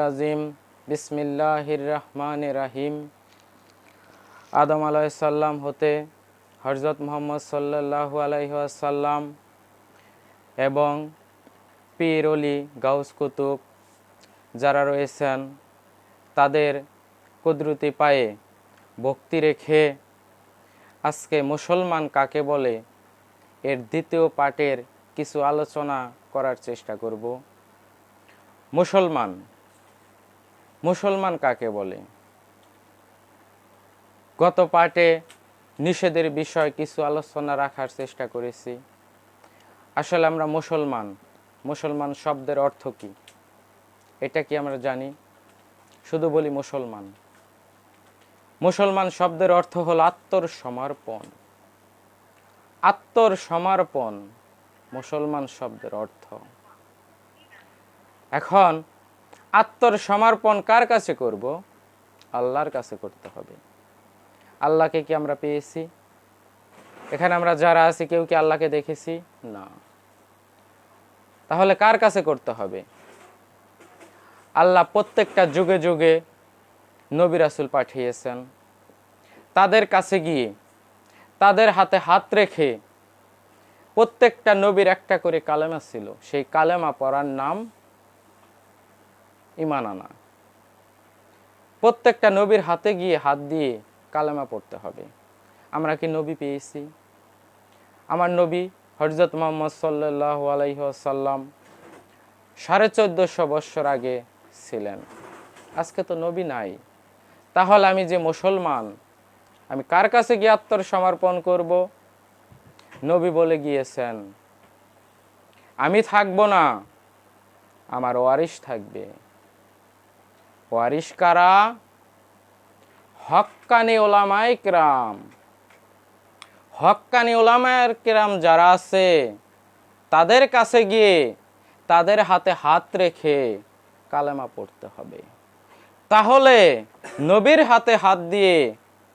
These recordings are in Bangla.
রাজিম বিসমিল্লাহির রহমান রাহিম। আদম আলাইসাল্লাম হতে হজরত মোহাম্মদ সাল্লাল্লাহু আলাইসাল্লাম এবং পীর অলি গাউস কুতুব যারা রয়েছেন, তাদের কুদরতি পায়ে ভক্তি রেখে আজকে মুসলমান কাকে বলে, এর দ্বিতীয় পাঠের কিছু আলোচনা করার চেষ্টা করব। মুসলমান মুসলমান কাকে বলে? গত পাঠে নিষেধের বিষয় কিছু আলোচনা রাখার চেষ্টা করেছি। আসলে আমরা মুসলমান। মুসলমান শব্দের অর্থ কি? এটা কি আমরা জানি? শুধু বলি মুসলমান। মুসলমান শব্দের অর্থ হল আত্মর সমর্পণ আত্মর সমর্পণ মুসলমান শব্দের অর্থ। এখন আত্মর সমর্পণ কার কাছে করব? আল্লাহর কাছে করতে হবে। আল্লাহকে কি আমরা পেয়েছি? এখানে আমরা যারা আছি, কেউ কি আল্লাহকে দেখেছি? না। তাহলে কার কাছে করতে হবে? আল্লাহ প্রত্যেকটা যুগে যুগে নবী রাসুল পাঠিয়েছেন। তাদের কাছে গিয়ে, তাদের হাতে হাত রেখে প্রত্যেকটা নবীর একটা করে কালেমা ছিল। সেই কালেমা পড়ার নাম ইমান আনা। প্রত্যেকটা নবীর হাতে গিয়ে হাত দিয়ে কালেমা পড়তে হবে। আমরা কি নবী পেয়েছি? আমার নবী হজরত মোহাম্মদ সাল্লাহ আলাইসাল্লাম সাড়ে চোদ্দশো বৎসর আগে ছিলেন। আজকে তো নবী নাই। তাহলে আমি যে মুসলমান, আমি কার কাছে গিয়ে আত্মর সমর্পণ করব? নবী বলে গিয়েছেন, আমি থাকব না, আমার ওয়ারিশ থাকবে। ওয়ারিশ কারা হক্কানি ওলামাই ক্রাম। হক্কানি ওলামায়ের কিরাম যারা আছে, তাদের কাছে গিয়ে তাদের হাতে হাত রেখে কালেমা পড়তে হবে। তাহলে নবীর হাতে হাত দিয়ে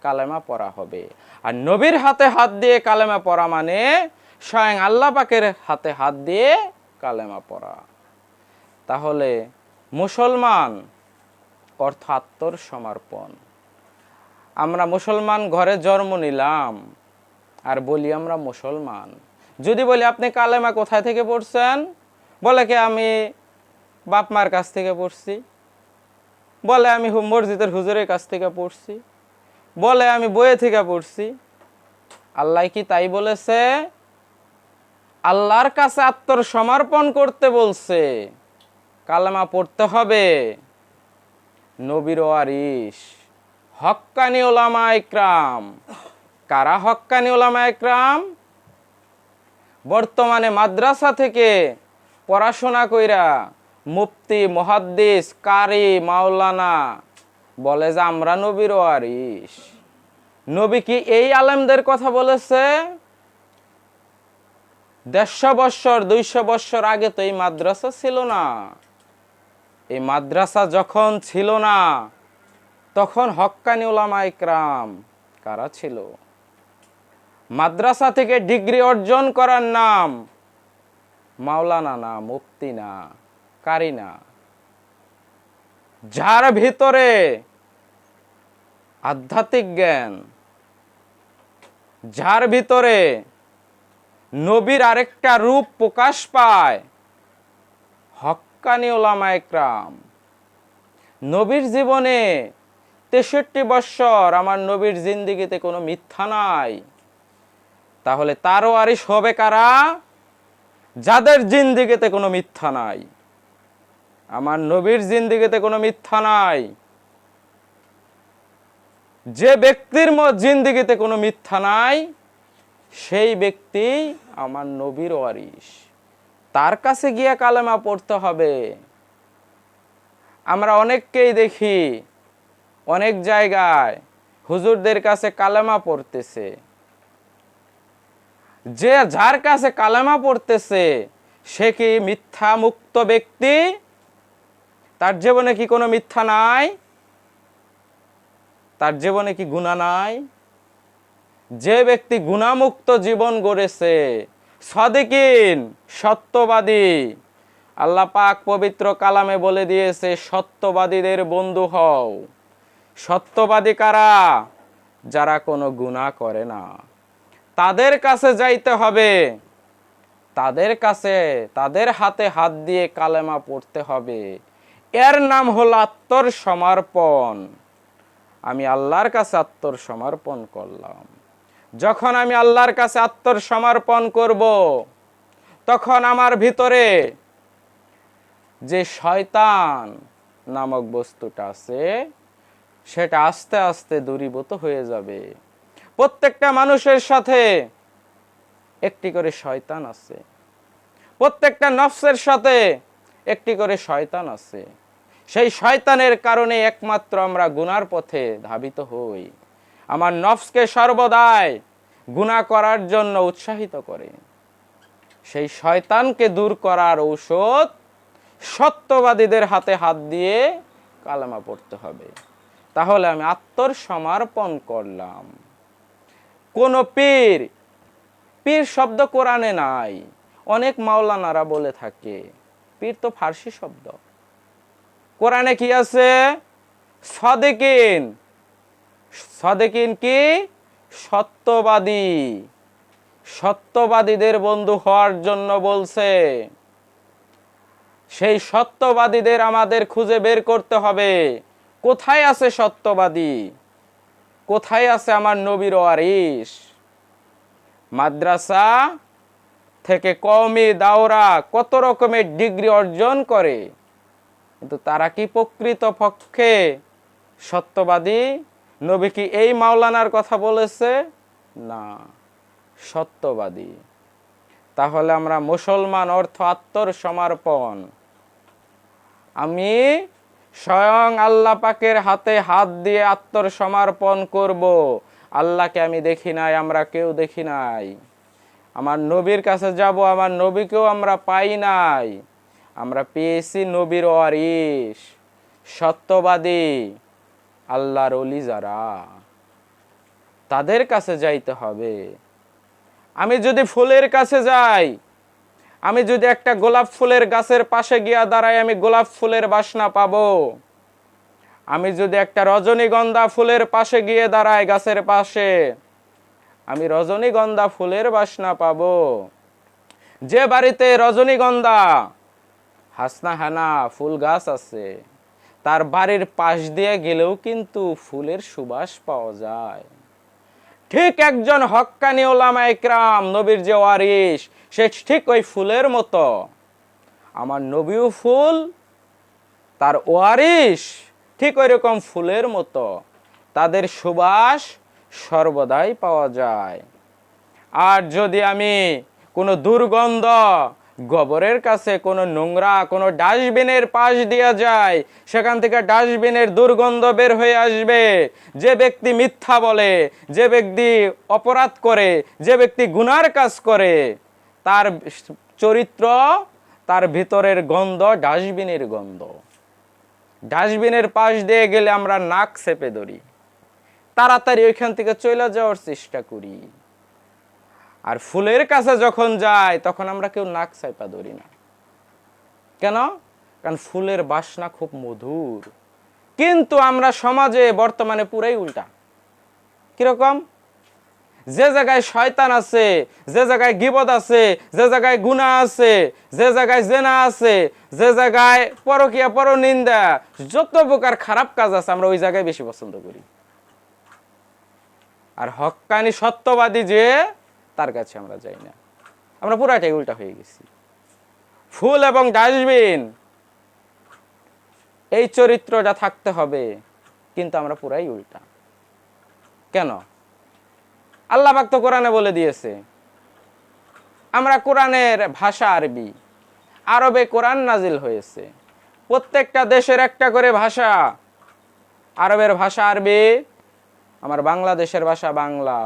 কালেমা পড়া হবে। আর নবীর হাতে হাত দিয়ে কালেমা পড়া মানে স্বয়ং আল্লাহ পাকের হাতে হাত দিয়ে কালেমা পড়া। তাহলে মুসলমান অর্থ আত্মর সমর্পণ। আমরা মুসলমান, ঘরে জন্ম নিলাম। আর বলি আমরা মুসলমান। যদি বলি, আপনি কালেমা কোথায় থেকে পড়ছেন? বলে কি, আমি বাপ মার কাছ থেকে পড়ছি। বলে, আমি মসজিদের হুজুরের কাছ থেকে পড়ছি। বলে, আমি বইয়ে থেকে পড়ছি। আল্লাহ কি তাই বলেছে? আল্লাহর কাছে আত্মর সমর্পণ করতে বলছে। কালেমা পড়তে হবে। নবীর ওয়ারিস হক্কানি ওলামা ইকরাম। কারা হক্কানি ওলামা ইকরাম? বর্তমানে মাদ্রাসা থেকে পড়াশোনা কইরা মুফতি, মহাদ্দিস, কারি, মাওলানা বলে যে আমরা নবীর ওয়ারিস নবী কি এই আলেমদের কথা বলেছে? দেড়শো বৎসর, দুইশো বৎসর আগে তো এই মাদ্রাসা ছিল না। এই মাদ্রাসা যখন ছিল না, তখন হক্কানি ওলামা ইকরাম কারা ছিল? মাদ্রাসা থেকে ডিগ্রি অর্জন করার নাম মাওলানা না, মুফতি না, কারি না। যার ভিতরে আধ্যাত্মিক জ্ঞান, যার ভিতরে নবীর আরেকটা রূপ প্রকাশ পায় হক্কানি ওলামা একরাম। নবীর জীবনে তেষট্টি বৎসর আমার নবীর জিন্দিগিতে কোনো মিথ্যা নাই। তাহলে তারও আরিস হবে কারা? যাদের জিন্দিগিতে কোনো মিথ্যা নাই। আমার নবীর জিন্দিগিতে কোনো মিথ্যা নাই। যে ব্যক্তির জিন্দিগিতে কোনো মিথ্যা নাই, সেই ব্যক্তি আমার নবীর ওয়ারিস তার কাছে গিয়ে কালেমা পড়তে হবে। আমরা অনেককেই দেখি, অনেক জায়গায় হুজুরদের কাছে কালেমা পড়তেছে। যে যার কাছে কালেমা পড়তেছে, সে কি মিথ্যা মুক্ত ব্যক্তি? তার জীবনে কি কোনো মিথ্যা নাই? তার জীবনে কি গুণা নাই? যে ব্যক্তি গুণামুক্ত জীবন গড়েছে সদিকিন, সত্যবাদী। আল্লাহ পাক পবিত্র কালামে বলে দিয়েছে, সত্যবাদীদের বন্ধু হও। সত্যবাদী কারা? যারা কোনো গুনাহ করে না। তাদের কাছে যাইতে হবে। তাদের কাছে, তাদের হাতে হাত দিয়ে কালেমা পড়তে হবে। এর নাম হল আত্মর সমর্পণ আমি আল্লাহর কাছে আত্মর সমর্পণ করলাম। যখন আমি আল্লাহর কাছে আত্মসমর্পণ করব, তখন আমার ভিতরে যে শয়তান নামক বস্তুটা আছে, সেটা আস্তে আস্তে দূরীভূত হয়ে যাবে। প্রত্যেকটা মানুষের সাথে একটি করে শয়তান আছে। প্রত্যেকটা নফসের সাথে একটি করে শয়তান আছে। সেই শয়তানের কারণে একমাত্র আমরা গুনার পথে ধাবিত হই। আমার নফসকে সর্বদাই গুনাহ করার জন্য উৎসাহিত করে। সেই শয়তানকে দূর করার ঔষধ সত্যবাদীদের হাতে হাত দিয়ে কালামা পড়তে হবে। তাহলে আমি আত্মর সমর্পণ করলাম। কোন পীর পীর শব্দ কোরআনে নাই, অনেক মাওলানারা বলে থাকে, পীর তো ফার্সি শব্দ। কোরআনে কি আছে? সদেকিন সদেকিন কি? সত্যবাদী। সত্যবাদীদের বন্ধু হওয়ার জন্য বলছে, সেই সত্যবাদীদের আমাদের খুঁজে বের করতে হবে। কোথায় আছে সত্যবাদী? কোথায় আছে আমার নবীর ওয়ারিস মাদ্রাসা থেকে কওমি দাওরা কত রকমের ডিগ্রি অর্জন করে? কিন্তু তারা কি প্রকৃত পক্ষে সত্যবাদী? নবী কি এই মাওলানার কথা বলেছে? না। সত্যবাদী। তাহলে আমরা মুসলমান অর্থ আত্মর সমর্পণ আমি স্বয়ং আল্লাহ পাকের হাতে হাত দিয়ে আত্মর সমর্পণ করব। আল্লাহকে আমি দেখি নাই, আমরা কেউ দেখি নাই। আমার নবীর কাছে যাব, আমার নবীকেও আমরা পাই নাই। আমরা পেয়েছি নবীর ওয়ারিস সত্যবাদী। আল্লাহর অলি যারা, তাদের কাছে যাইতে হবে। আমি যদি ফুলের কাছে যাই, আমি যদি একটা গোলাপ ফুলের গাছের পাশে গিয়া দাঁড়াই, আমি গোলাপ ফুলের বাসনা পাব। আমি যদি একটা রজনীগন্ধা ফুলের পাশে গিয়ে দাঁড়াই গাছের পাশে, আমি রজনীগন্ধা ফুলের বাসনা পাবো। যে বাড়িতে রজনীগন্ধা, হাসনা হানা, ফুল গাছ আছে তার বাড়ির পাশ দিয়ে গেলেও কিন্তু ফুলের সুবাস পাওয়া যায়। ঠিক একজন হক্কানি ওলামা একরাম নবীর যে ওয়ারিস সে ঠিক ওই ফুলের মতো। আমার নবীও ফুল, তার ওয়ারিস ঠিক ওই রকম ফুলের মতো। তাদের সুবাস সর্বদাই পাওয়া যায়। আর যদি আমি কোনো দুর্গন্ধ গোবরের কাছে কোনো নোংরা, কোনো ডাস্টবিনের পাশ দিয়ে যায়। সেখান থেকে ডাস্টবিনের দুর্গন্ধ বের হয়ে আসবে। যে ব্যক্তি মিথ্যা বলে, যে ব্যক্তি অপরাধ করে, যে ব্যক্তি গুনার কাজ করে, তার চরিত্র, তার ভিতরের গন্ধ ডাস্টবিনের গন্ধ। ডাস্টবিনের পাশ দিয়ে গেলে আমরা নাক চেপে ধরি। তাড়াতাড়ি ওইখান থেকে চলে যাওয়ার চেষ্টা করি। আর ফুলের কাছে যখন যায়, তখন আমরা কেউ নাক চাইপা ধরি না। কেন? কারণ ফুলের বাসনা খুব মধুর। কিন্তু আমরা সমাজে বর্তমানে পুরাই উল্টা। কীরকম? যে জায়গায় শয়তান আছে, যে জায়গায় গিবদ আছে, যে জায়গায় গুনাহ আছে, যে জায়গায় জেনা আছে, যে জায়গায় পরকিয়া, পরনিন্দা, যত প্রকার খারাপ কাজ আছে, আমরা ওই জায়গায় বেশি পছন্দ করি। আর হক্কানি সত্যবাদী যে তার কাছে আমরা যাই না। আমরা পুরাটাই উল্টা হয়ে গেছি। ফুল এবং ডাস্টবিন, এই চরিত্রটা থাকতে হবে, কিন্তু আমরা পুরাই উল্টা। কেন? আল্লাহ পাক তো কোরআনে বলে দিয়েছে, আমরা কোরআনের ভাষা আরবি, আরবে কোরআন নাজিল হয়েছে। প্রত্যেকটা দেশের একটা করে ভাষা, আরবের ভাষা আরবি, আমার বাংলাদেশের ভাষা বাংলা।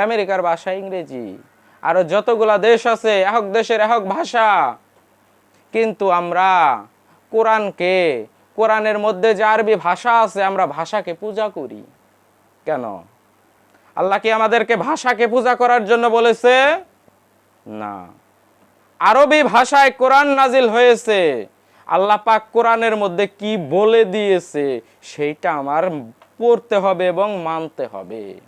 আমেরিকার ভাষা ইংরেজি। আরও যতগুলা দেশ আছে এক দেশের এক ভাষা। কিন্তু আমরা কোরআনকে, কোরআনের মধ্যে যে আরবি ভাষা আছে, আমরা ভাষাকে পূজা করি। কেন? আল্লাহ কি আমাদেরকে ভাষাকে পূজা করার জন্য বলেছে? না। আরবি ভাষায় কোরআন নাজিল হয়েছে। আল্লাহ পাক কোরআনের মধ্যে কি বলে দিয়েছে, সেইটা আমার পড়তে হবে এবং মানতে হবে।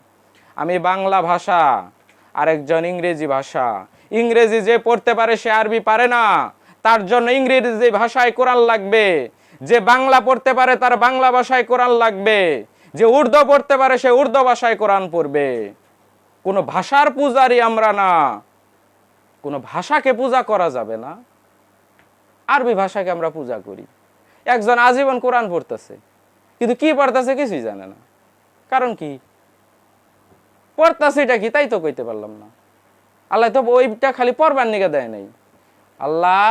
আমি বাংলা ভাষা, আরেকজন ইংরেজি ভাষা। ইংরেজি যে পড়তে পারে সে আরবি পারে না। তার জন্য ইংরেজি ভাষায় কোরআন লাগবে। যে বাংলা পড়তে পারে তার বাংলা ভাষায় কোরআন লাগবে। যে উর্দু পড়তে পারে সে উর্দু ভাষায় কোরআন পড়বে। কোনো ভাষার পূজারি আমরা না। কোনো ভাষাকে পূজা করা যাবে না। আরবি ভাষাকে আমরা পূজা করি। একজন আজীবন কোরআন পড়তেছে। কিন্তু কি পড়তেছে কিছুই জানে না। কারণ কি? পড়তাছে এটা কি? তাই তো কইতে পারলাম না। আল্লাহ তো ওইটা খালি পড়বার নিকে দেয় নাই। আল্লাহ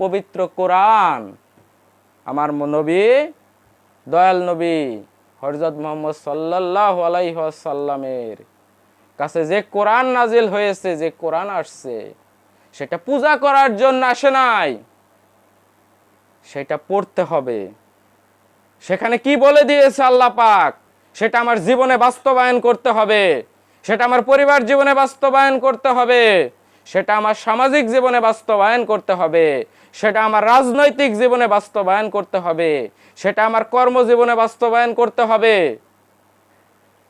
পবিত্র কোরআন। আমার নবী, দয়াল নবী হরজত মোহাম্মদ সাল্লাহ আলাইসাল্লামের কাছে যে কোরআন নাজিল হয়েছে, যে কোরআন আসছে, সেটা পূজা করার জন্য আসে নাই। সেটা পড়তে হবে। সেখানে কি বলে দিয়েছে আল্লাহ পাক? সেটা আমার জীবনে বাস্তবায়ন করতে হবে। সেটা আমার পরিবার জীবনে বাস্তবায়ন করতে হবে। সেটা আমার সামাজিক জীবনে বাস্তবায়ন করতে হবে। সেটা আমার রাজনৈতিক জীবনে বাস্তবায়ন করতে হবে। সেটা আমার কর্মজীবনে বাস্তবায়ন করতে হবে।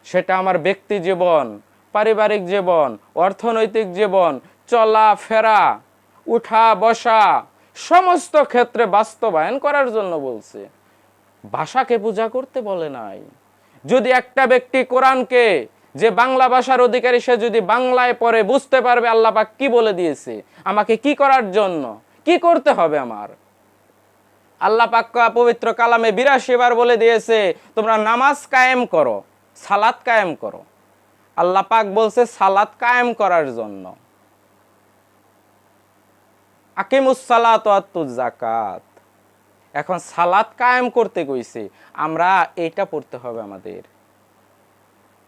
সেটা আমার ব্যক্তি জীবন, পারিবারিক জীবন, অর্থনৈতিক জীবন চলা ফেরা উঠা, বসা, সমস্ত ক্ষেত্রে বাস্তবায়ন করার জন্য বলছে। ভাষাকে পূজা করতে বলে নাই। যদি একটা ব্যক্তি কোরআনকে যে বাংলা ভাষার অধিকারী, সে যদি বাংলায় পড়ে বুঝতে পারবে আল্লাহ পাক কি বলে দিয়েছে, আমাকে কি করার জন্য, কি করতে হবে আমার? আল্লাহ পাক পবিত্র কালামে বিরাশি বার বলে দিয়েছে, তোমরা নামাজ কায়েম করো, সালাত কায়েম করো। আল্লাহ পাক বলছে, সালাত কায়েম করার জন্য। আকিমুস সালাত জাকাত এখন সালাত কায়েম করতে কইছে আমরা এটা পড়তে হবে আমাদের।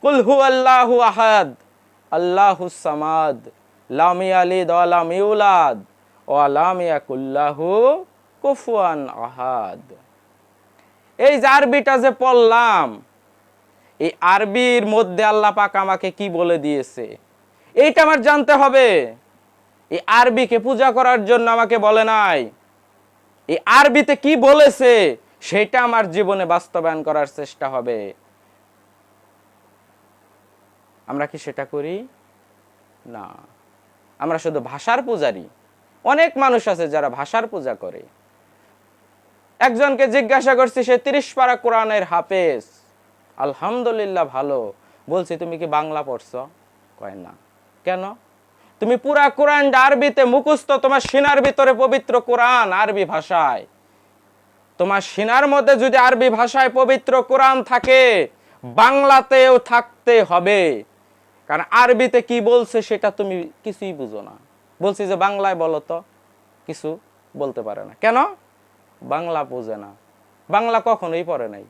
কুল হু আল্লাহু আহাদ, আল্লাহু সামাদ, লাম ইয়ালিদ ওয়া লাম ইউলাদ, ওয়া লাম ইয়াকুল্লাহু কুফুয়ান আহাদ। এই যে আরবিটা যে পড়লাম, এই আরবির মধ্যে আল্লাহ পাক আমাকে কি বলে দিয়েছে? এইটা আমার জানতে হবে। এই আরবিকে পূজা করার জন্য আমাকে বলে নাই। এই আরবিতে কি বলেছে? সেটা আমার জীবনে বাস্তবায়ন করার চেষ্টা হবে। আমরা কি সেটা করি? না। আমরা শুধু ভাষার পূজারি। অনেক মানুষ আছে যারা ভাষার পূজা করে। একজনকে জিজ্ঞাসা করছি, সে তিরিশ পারা কোরআনের হাফেজ? আলহামদুলিল্লাহ, ভালো। বলছি, তুমি কি বাংলা পড়ছো? কয়, না। কেন? তুমি পুরা কোরআনটা আরবিতে মুখস্থ, তোমার সিনার ভিতরে পবিত্র কোরআন আরবি ভাষায়। তোমার সিনার মধ্যে যদি আরবি ভাষায় পবিত্র কোরআন থাকে, বাংলাতেও থাকতে হবে। কারণ আরবিতে কি বলছে সেটা তুমি কিছুই বুঝো না। বলছি যে বাংলায় বলো তো, কিছু বলতে পারে না। কেন? বাংলা বোঝে না। বাংলা কখনোই পড়ে নাই।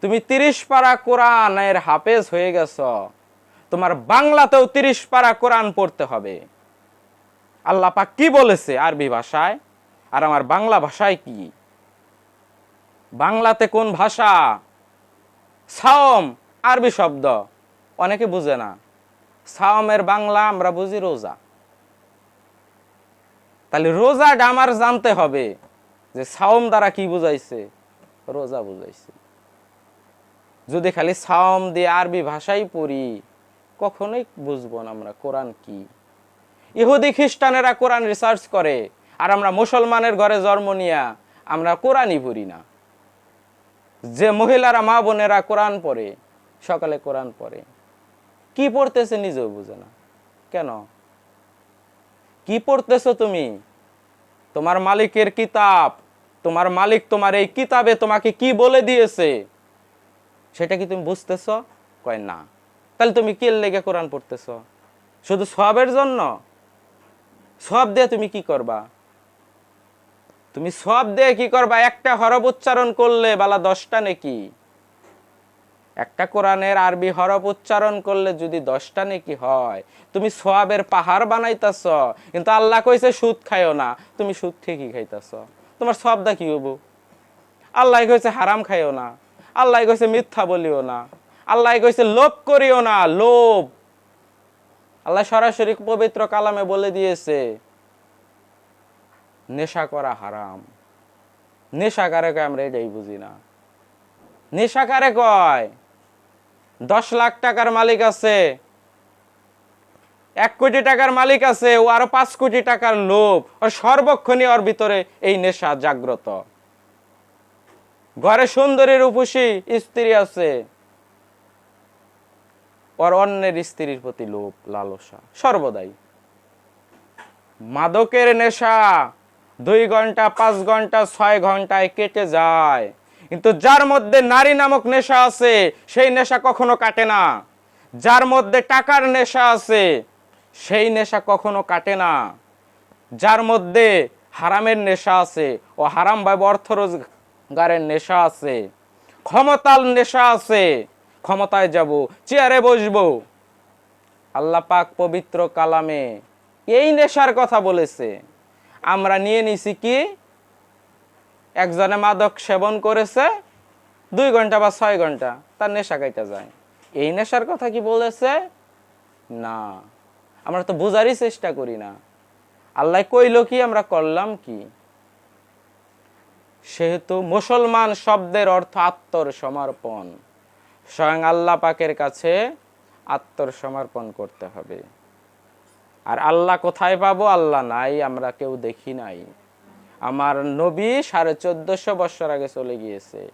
তুমি তিরিশ পারা কোরআনের হাফেজ হয়ে গেছ। তোমার বাংলাতেও তিরিশ পারা কোরআন পড়তে হবে। আল্লাহ পাক কি বলেছে আরবি ভাষায়? আর আমার বাংলা ভাষায় কি? বাংলাতে কোন ভাষা? সাওম, আরবি শব্দ। অনেকে বুঝে না। সাওমের বাংলা আমরা বুঝি রোজা। তাহলে রোজাটা আমার জানতে হবে যে সাওম দ্বারা কি বুঝাইছে? রোজা বুঝাইছে। যদি খালি সাওম দিয়ে আরবি ভাষাই পড়ি কখনোই বুঝব না আমরা, কোরআন কি? ইহুদি খ্রিস্টানেরা কোরআন রিসার্চ করে, আর আমরা মুসলমানের ঘরে জন্ম নিয়া আমরা কোরআনই পড়ি না। যে মহিলারা মা বোনেরা কোরআন পড়ে, সকালে কোরআন পড়ে। কি পড়তেছে নিজেও বুঝে না। কেন? কি পড়তেছো তুমি? তোমার মালিকের কিতাব, তোমার মালিক তোমার এই কিতাবে তোমাকে কি বলে দিয়েছে? সেটা কি তুমি বুঝতেছ? কয় না। তাহলে তুমি কি লেগে কোরআন পড়তেছ? শুধু সবের জন্য? সব দিয়ে তুমি কি করবা? তুমি সব দিয়ে কি করবা? একটা হরব উচ্চারণ করলে বালা দশটা নাকি? একটা কোরআনের আরবি হরফ উচ্চারণ করলে যদি দশটা নাকি হয়, তুমি সোয়াবের পাহাড় বানাইতাছ, কিন্তু আল্লাহ কইছে সুদ খাইও না, তুমি সুদ ঠিকই খাইতাছ। তোমার সবদা কি হব আল্লাহ কইছে হারাম খাইও না, আল্লাহ কইছে মিথ্যা বলিও না। আল্লাহ কইছে, লোভ করিও না, লোভ। আল্লাহ সরাসরি পবিত্র কালামে বলে দিয়েছে, নেশা করা হারাম। নেশা কারে কয়, আমরা এটাই বুঝি না। নেশা কারে কয়, দশ লাখ টাকার মালিক আছে, এক কোটি টাকার মালিক আছে, ও আরও পাঁচ কোটি টাকার লোভ। ও সর্বক্ষণই ওর ভিতরে এই নেশা জাগ্রত। ঘরে সুন্দরী রূপসী স্ত্রী আছে ওর অন্যের স্ত্রীর প্রতি লোভ, লালসা, সর্বদাই। মাদকের নেশা, দুই ঘণ্টা, পাঁচ ঘণ্টা, ছয় ঘন্টায় কেটে যায়। কিন্তু যার মধ্যে নারী নামক নেশা আছে, সেই নেশা কখনো কাটে না। যার মধ্যে টাকার নেশা আছে, সেই নেশা কখনো কাটে না। যার মধ্যে হারামের নেশা আছে, ও হারাম ভাবে অর্থ রোজগারের নেশা আছে, ক্ষমতার নেশা আছে ক্ষমতায় যাব, চেয়ারে বসবো। আল্লাহ পাক পবিত্র কালামে এই নেশার কথা বলেছে। আমরা নিয়ে নিছি কি? একজনে মাদক সেবন করেছে, দুই ঘণ্টা বা ছয় ঘণ্টা তার নেশা কাইটা যায়। এই নেশার কথা কি বলেছে? না। আমরা তো বোঝারই চেষ্টা করি না। আল্লাহ কইল কি, আমরা করলাম কি? সেহেতু মুসলমান শব্দের অর্থ আত্মর সমর্পণ স্বয়ং আল্লাহ পাকের কাছে আত্মসমর্পণ করতে হবে। আর আল্লাহ কোথায় পাবো? আল্লাহ নাই, আমরা কেউ দেখি নাই। আমার নবী সাড়ে চোদ্দশো বছর আগে চলে গিয়েছে।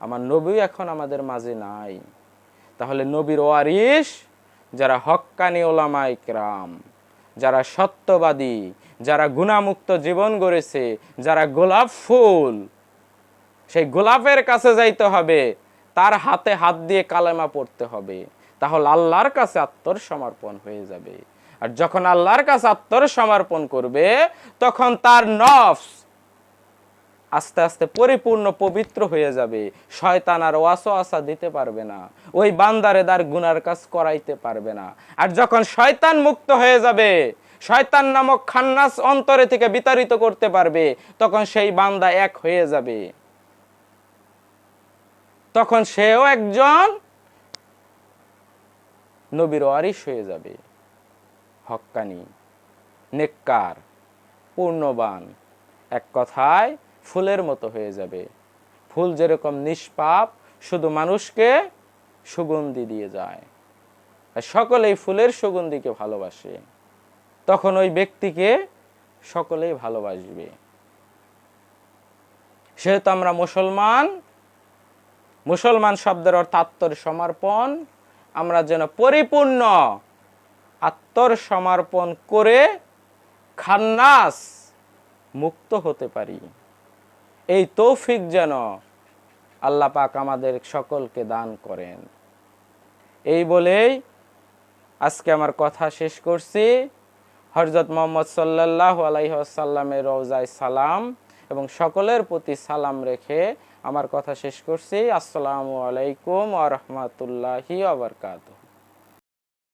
আমার নবী এখন আমাদের মাঝে নাই। তাহলে নবীর ওয়ারিস যারা হক্কানি ওলামা ইকরাম যারা সত্যবাদী, যারা গুণামুক্ত জীবন গড়েছে, যারা গোলাপ ফুল, সেই গোলাপের কাছে যাইতে হবে। তার হাতে হাত দিয়ে কালেমা পড়তে হবে। তাহলে আল্লাহর কাছে আত্মর সমর্পণ হয়ে যাবে। আর যখন আল্লাহর কাছে আত্মর সমর্পণ করবে, তখন তার নফস আস্তে আস্তে পরিপূর্ণ পবিত্র হয়ে যাবে। শয়তান আর ওয়াসো আসা দিতে পারবে না। ওই বান্দারে তার গুনার কাজ করাইতে পারবে না। আর যখন শয়তান মুক্ত হয়ে যাবে, শয়তান নামক খান্নাস অন্তরে থেকে বিতাড়িত করতে পারবে, তখন সেই বান্দা এক হয়ে যাবে। তখন সেও একজন নবীর ওয়ারিস হয়ে যাবে। হক্কানি, নেককার, পূর্ণবান, এক কথায় ফুলের মতো হয়ে যাবে। ফুল যেরকম নিষ্পাপ, শুধু মানুষকে সুগন্ধি দিয়ে যায়। সকলেই ফুলের সুগন্ধিকে ভালোবাসে। তখন ওই ব্যক্তিকে সকলেই ভালোবাসবে। সেহেতু আমরা মুসলমান মুসলমান শব্দের অর্থ আত্মর সমর্পণ আমরা যেন পরিপূর্ণ আত্মর সমর্পণ করে খান্নাস মুক্ত হতে পারি। এই তৌফিক যেন আল্লাহ পাক আমাদের সকলকে দান করেন। এই বলেই আজকে আমার কথা শেষ করছি। হজরত মোহাম্মদ সাল্লাহ আলাইসাল্লামের রওজায় সালাম এবং সকলের প্রতি সালাম রেখে আমার কথা শেষ করছি। আসসালামু আলাইকুম আ রহমতুল্লাহি আবরকাত